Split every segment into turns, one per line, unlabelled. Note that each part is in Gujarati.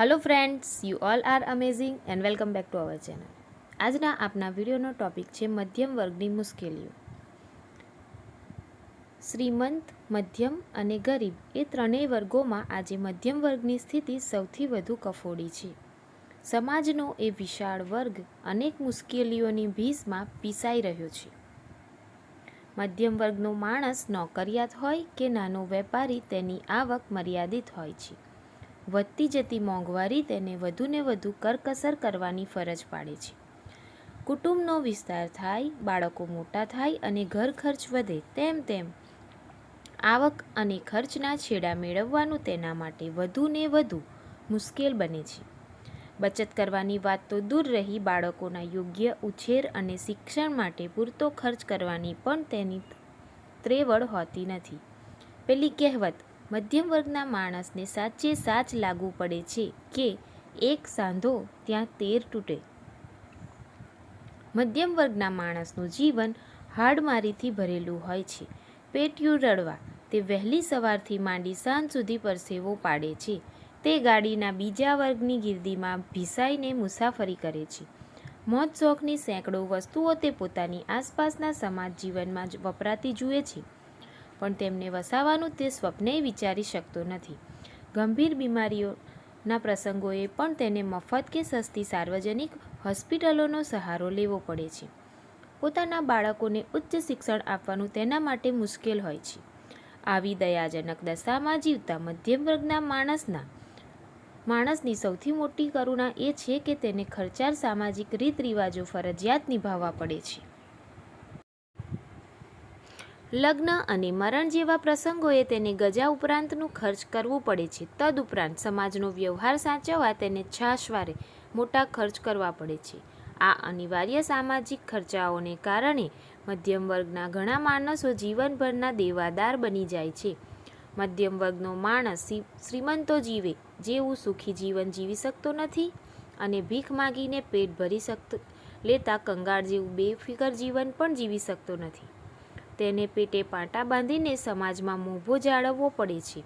Hello friends you all are amazing and welcome back to our channel આજના આપના વિડીયોનો ટોપિક છે મધ્યમ વર્ગની મુશ્કેલીઓ. શ્રીમંત, મધ્યમ અને ગરીબ એ ત્રણેય વર્ગોમાં આજે મધ્યમ વર્ગની સ્થિતિ સૌથી વધુ કફોડી છે. સમાજનો એ વિશાળ વર્ગ અનેક મુશ્કેલીઓની ભીસમાં પીસાઈ રહ્યો છે. મધ્યમ વર્ગનો માણસ નોકરિયાત હોય કે નાનો વેપારી તેની આવક મર્યાદિત હોય છે. વધતી જતી મોંઘવારી તેને વધુને વધુ કરકસર કરવાની ફરજ પાડે છે. કુટુંબનો વિસ્તાર થાય, બાળકો મોટા થાય અને ઘર ખર્ચ વધે તેમ તેમ આવક અને ખર્ચના છેડા મેળવવાનું તેના માટે વધુને વધુ મુશ્કેલ બને છે. બચત કરવાની વાત તો દૂર રહી, બાળકોના યોગ્ય ઉછેર અને શિક્ષણ માટે પૂરતો ખર્ચ કરવાની પણ તેની ત્રેવડ હોતી નથી. પેલી કહેવત મધ્યમ વર્ગના માણસને સાચે સાચ લાગુ પડે છે કે એક સાંધો ત્યાં તેર તૂટે. મધ્યમ વર્ગના માણસનું જીવન હાડમારીથી ભરેલું હોય છે. પેટ્યું રડવા, તે વહેલી સવારથી માંડી સાંજ સુધી પરસેવો પાડે છે. તે ગાડીના બીજા વર્ગની ગીર્દીમાં ભીસાઈને મુસાફરી કરે છે. મોજ શોખની સેંકડો વસ્તુઓ તે પોતાની આસપાસના સમાજ જીવનમાં જ વપરાતી જુએ છે. પણ તેમને વસાવાનું તે સ્વપ્ને વિચારી શકતો નથી. ગંભીર બીમારીઓના પ્રસંગોએ પણ તેને મફત કે સસ્તી સાર્વજનિક હોસ્પિટલોનો સહારો લેવો પડે છે. પોતાના બાળકોને ઉચ્ચ શિક્ષણ આપવાનું તેના માટે મુશ્કેલ હોય છે. આવી દયાજનક દશામાં જીવતા મધ્યમ વર્ગના માણસના, માણસની સૌથી મોટી કરુણા એ છે કે તેને ખર્ચાળ સામાજિક રીત રિવાજો ફરજિયાત નિભાવવા પડે છે. લગ્ન અને મરણ જેવા પ્રસંગોએ તેને ગજા ઉપરાંતનું ખર્ચ કરવું પડે છે. તદુપરાંત સમાજનો વ્યવહાર સાચવવા તેને છાશવારે મોટા ખર્ચ કરવા પડે છે. આ અનિવાર્ય સામાજિક ખર્ચાઓને કારણે મધ્યમ વર્ગના ઘણા માણસો જીવનભરના દેવાદાર બની જાય છે. મધ્યમ વર્ગનો માણસ શ્રીમંતો જીવે, જેવું સુખી જીવન જીવી શકતો નથી અને ભીખ માગીને પેટ ભરી શકતો, લેતા કંગાળ જેવું બેફિકર જીવન પણ જીવી શકતો નથી. તેને પેટે પાટા બાંધીને સમાજમાં મોભો જાળવવો પડે છે.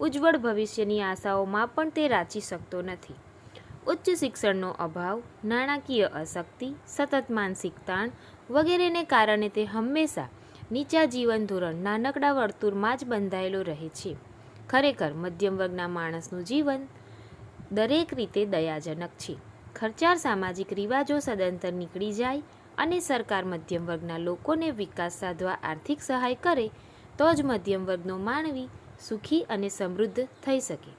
ઉજ્જવળ ભવિષ્યની આશાઓમાં પણ તે રાચી શકતો નથી. ઉચ્ચ શિક્ષણનો અભાવ, નાણાકીય અશક્તિ, સતત માનસિક તાણ વગેરેને કારણે તે હંમેશા નીચા જીવન ધોરણ નાનકડા વર્તુળમાં જ બંધાયેલો રહે છે. ખરેખર મધ્યમ વર્ગના માણસનું જીવન દરેક રીતે દયાજનક છે. ખર્ચાળ સામાજિક રિવાજો સદંતર નીકળી જાય અને સરકાર મધ્યમ વર્ગના લોકોને વિકાસ સાધવા આર્થિક સહાય કરે, તો જ મધ્યમ વર્ગનો માનવી સુખી અને સમૃદ્ધ થઈ શકે.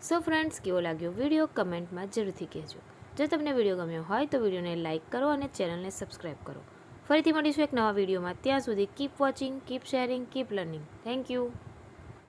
સો ફ્રેન્ડ્સ કેવો લાગ્યો વીડિયો કમેન્ટમાં જરૂરથી કહેજો. જો તમને વીડિયો ગમ્યો હોય, તો વિડીયોને લાઇક કરો અને ચેનલને સબસ્ક્રાઈબ કરો. ફરીથી મળીશું એક નવા વિડીયોમાં ત્યાં સુધી keep watching keep sharing keep learning thank you